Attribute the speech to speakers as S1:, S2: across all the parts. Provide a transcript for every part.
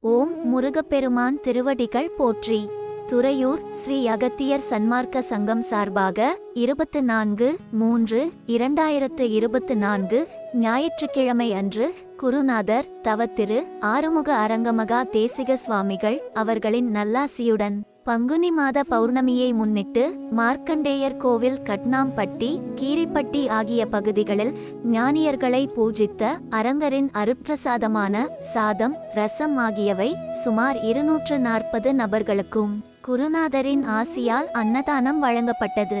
S1: ஓம் முருகப்பெருமான் திருவடிகள் போற்றி. துறையூர் ஸ்ரீ அகத்தியர் சன்மார்க்க சங்கம் சார்பாக இருபத்து நான்கு மூன்று இரண்டாயிரத்து இருபத்து நான்கு ஞாயிற்றுக்கிழமை அன்று குருநாதர் தவத்திரு ஆறுமுக அரங்கமகா தேசிக சுவாமிகள் அவர்களின் நல்லாசியுடன் பங்குனி மாத பௌர்ணமியை முன்னிட்டு மார்க்கண்டேயர் கோவில் கட்னாம்பட்டி கீரிப்பட்டி ஆகிய பகுதிகளில் ஞானியர்களை பூஜித்த அரங்கரின் அருப்பிரசாதமான சாதம் ரசம் ஆகியவை சுமார் இருநூற்று நாற்பது நபர்களுக்கும் குருநாதரின் ஆசியால் அன்னதானம் வழங்கப்பட்டது.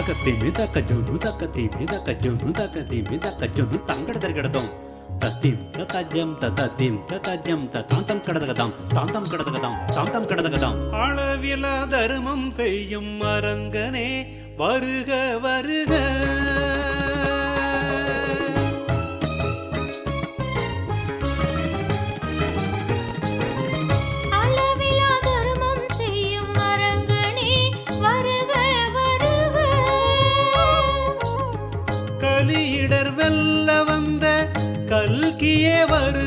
S2: தகத்தை மிதக்கஜனு தக்கத்தை மிதக்கஜனு தக்கத்தை மிதக்கஜனு தங்கடத்தில் கிடத்தோம் தத்திம் தத்தஜம் தத்தத்திம் தத்தஜம் தாந்தம் கடதகதாம். தாந்தம் கடதகதாம் தாந்தம் கடதகதாம். அளவிலா தர்மம் செய்யும் அரங்கனே வருக வருக. கல்கியே வரும்